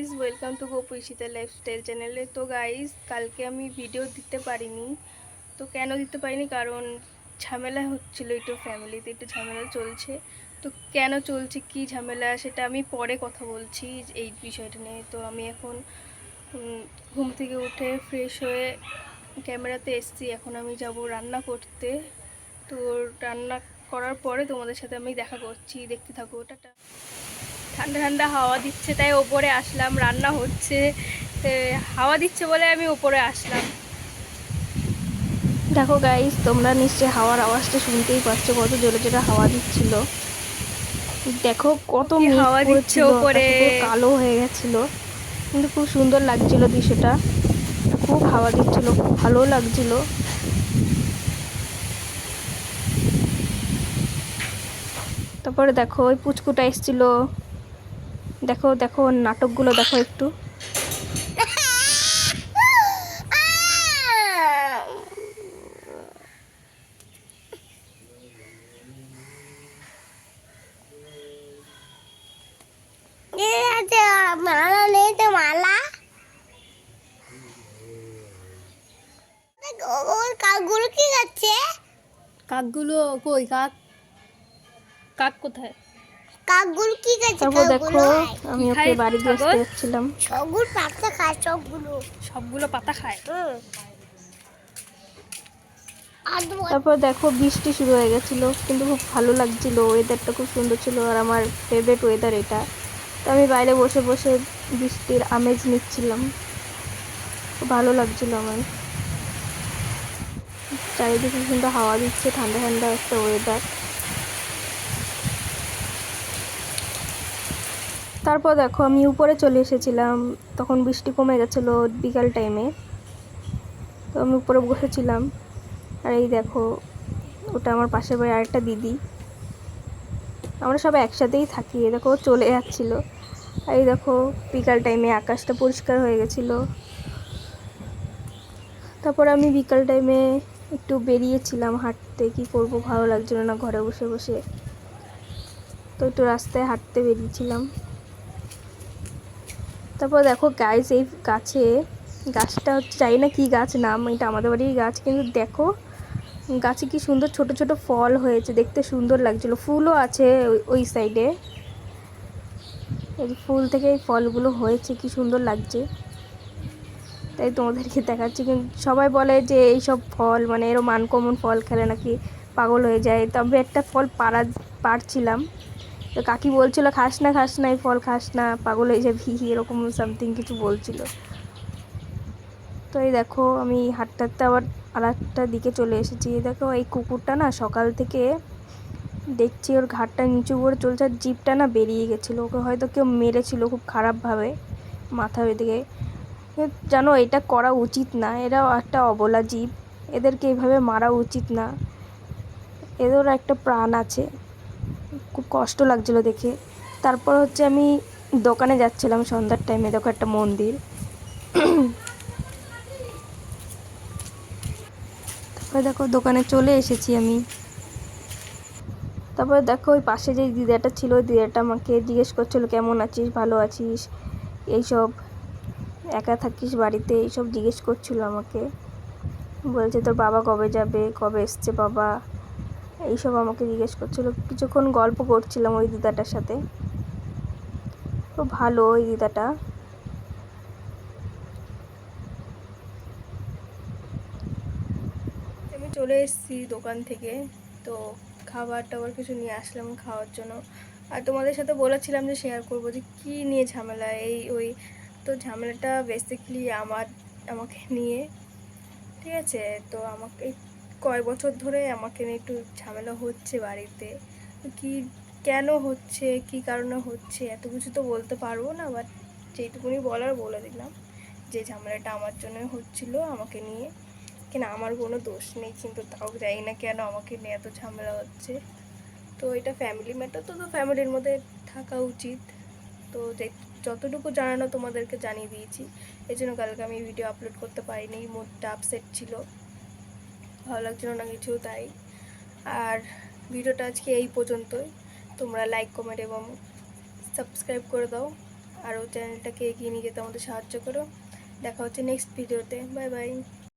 Guys welcome to Gopu Ishita lifestyle চ্যানেলে তো guys কালকে আমি ভিডিও দিতে পারিনি, তো কেন দিতে পারিনি? কারণ ঝামেলা হচ্ছিল একটু ফ্যামিলিতে একটু ঝামেলা চলছে। তো কেন চলছে, কি ঝামেলা, সেটা আমি পরে কথা বলছি এই বিষয়টা নিয়ে। তো আমি এখন ঘুম থেকে উঠে ফ্রেশ হয়ে ক্যামেরাতে এসছি, এখন আমি যাব রান্না করতে। তো রান্না করার পরে তোমাদের সাথে আমি দেখা করছি, দেখতে থাকো ওটা ঠান্ডা ঠান্ডা হাওয়া দিচ্ছে তাই ওপরে আসলাম রান্না হচ্ছে। হাওয়া দিচ্ছে বলে আমি ওপরে আসলাম। দেখো গাইস তোমরা নিশ্চয়ই হাওয়ার আওয়াজটা শুনতেই পাচ্ছ কত জোরে জোরে হাওয়া দিচ্ছিল। দেখো কত হাওয়া দিচ্ছে ওপরে। কালো হয়ে গেছিল। কিন্তু খুব সুন্দর লাগছিল দৃশ্যটা। খুব হাওয়া দিচ্ছিল খুব ভালো লাগছিল। তারপরে দেখো ওই পুচকুটা এসেছিল। দেখো দেখো নাটকগুলো দেখো একটু। মালা নেই তো মালা ওর কাকগুলো কি যাচ্ছে কাকগুলো কই কাক? কাক কোথায়? কাকগুলো কি যাচ্ছে তারপর দেখো আমি ওকে বাড়ি দিয়ে আসতে? যাচ্ছিলাম সবগুলো পাতা খায় সবগুলো। সবগুলো পাতা খায়? তারপর দেখো বৃষ্টি শুরু হয়ে গেছিল কিন্তু খুব ভালো লাগছিল। ওয়েদারটা খুব সুন্দর ছিল আর আমার ফেভারিট ওয়েদার এটা। তো আমি বাইরে বসে বসে বৃষ্টির আমেজ নিচ্ছিলাম। খুব ভালো লাগছিল আমার। চারিদিকে সুন্দর হাওয়া দিচ্ছে ঠান্ডা ঠান্ডা একটা ওয়েদার তারপর দেখো, আমি উপরে চলে এসেছিলাম। তখন বৃষ্টি কমে গেছিল বিকাল টাইমে তো আমি উপরে বসেছিলাম। আর এই দেখো, ওটা আমার পাশের বাড়ি আরেকটা দিদি। আমরা সব একসাথেই থাকি দেখো চলে যাচ্ছিল। আর এই দেখো, বিকাল টাইমে আকাশটা পরিষ্কার হয়ে গেছিল। তারপর আমি বিকাল টাইমে একটু বেরিয়েছিলাম হাঁটতে, কি করব, ভালো লাগছিল না ঘরে বসে বসে। তো একটু রাস্তায় হাঁটতে বেরিয়েছিলাম। তারপর দেখো গাছ এই গাছে, গাছটা হচ্ছে, জানি না কি গাছ নাম, এটা আমাদের বাড়ির গাছ, কিন্তু দেখো গাছে কি সুন্দর ছোট ছোট ফল হয়েছে, দেখতে সুন্দর লাগছিল। ফুলও আছে ওই- সাইডে এই ফুল থেকে এই ফলগুলো হয়েছে, কি সুন্দর লাগছে। তাই তোমাদেরকে দেখাচ্ছি, কিন্তু সবাই বলে যে এইসব ফল মানে এরকম আনকমন ফল খেলে নাকি পাগল হয়ে যায়। তবে একটা ফল পাড়া পারছিলাম। তো কাকি বলছিল, খাস না খাস না, এই ফল খাস না, পাগল হয়ে যাবি। এরকম সামথিং কিছু বলছিল। তো এই দেখো, আমি হাঁটতে হাঁটতে আবার আর একটা দিকে চলে এসেছি। দেখো, এই কুকুরটা না সকাল থেকে দেখছি ওর ঘাটটা নিচু করে চলছে, আর জিপটা না বেরিয়ে গেছিল। ওকে হয়তো কেউ মেরেছিল খুব খারাপভাবে মাথার কিন্তু জানো, এটা করা উচিত না। এরাও একটা অবলা জীব। এদেরকে এইভাবে মারা উচিত না। এদেরও একটা প্রাণ আছে। খুব কষ্ট লাগছিল দেখে। তারপর হচ্ছে আমি দোকানে যাচ্ছিলাম সন্ধ্যার টাইমে দেখো একটা মন্দির। তারপরে দেখো দোকানে চলে এসেছি আমি। তারপরে দেখো ওই পাশে যে দিদাটা ছিল ওই দিদাটা আমাকে জিজ্ঞেস করছিল, কেমন আছিস? ভালো আছিস? এইসব, একা থাকিস বাড়িতে? এইসব জিজ্ঞেস করছিল আমাকে। বলছে, তোর বাবা কবে যাবে? কবে এসছে বাবা? এইসব আমাকে জিজ্ঞেস করছিল। কিছুক্ষণ গল্প করছিলাম ওই দিদাটার সাথে। খুব ভালো ওই দিদাটা। আমি চলে এসেছি দোকান থেকে। তো খাবার টাবার কিছু নিয়ে আসলাম খাওয়ার জন্য। আর তোমাদের সাথে বলেছিলাম যে শেয়ার করব যে কী নিয়ে ঝামেলা? এই ওই তো ঝামেলাটা বেসিক্যালি আমার, আমাকে নিয়ে। ঠিক আছে? তো আমাকে কয় বছর ধরে আমাকে নিয়ে একটু ঝামেলা হচ্ছে বাড়িতে। কী, কেন হচ্ছে, কী কারণে হচ্ছে, এত কিছু তো বলতে পারব না বাট যেটুকুনি বলার বলে দিলাম। যে ঝামেলাটা আমার জন্য হচ্ছিল আমাকে নিয়ে। কিনা আমার কোনো দোষ নেই, কিন্তু তাও জানি না কেন আমাকে নিয়ে এত ঝামেলা হচ্ছে। তো এটা ফ্যামিলি ম্যাটার তো তো ফ্যামিলির মধ্যে থাকা উচিত। তো যতটুকু জানানো তোমাদেরকে জানিয়ে দিয়েছি। এই জন্য কালকে আমি ভিডিও আপলোড করতে পারিনি মুডটা আপসেট ছিল। ভালো লাগছিল না কিছু, তাই। আর ভিডিওটা আজকে এই পর্যন্তই। তোমরা লাইক কমেন্ট এবং সাবস্ক্রাইব করে দাও। আর আরও চ্যানেলটাকে এগিয়ে নিয়ে যেতে আমাদের সাহায্য করো। দেখা হচ্ছে নেক্সট ভিডিওতে বাই বাই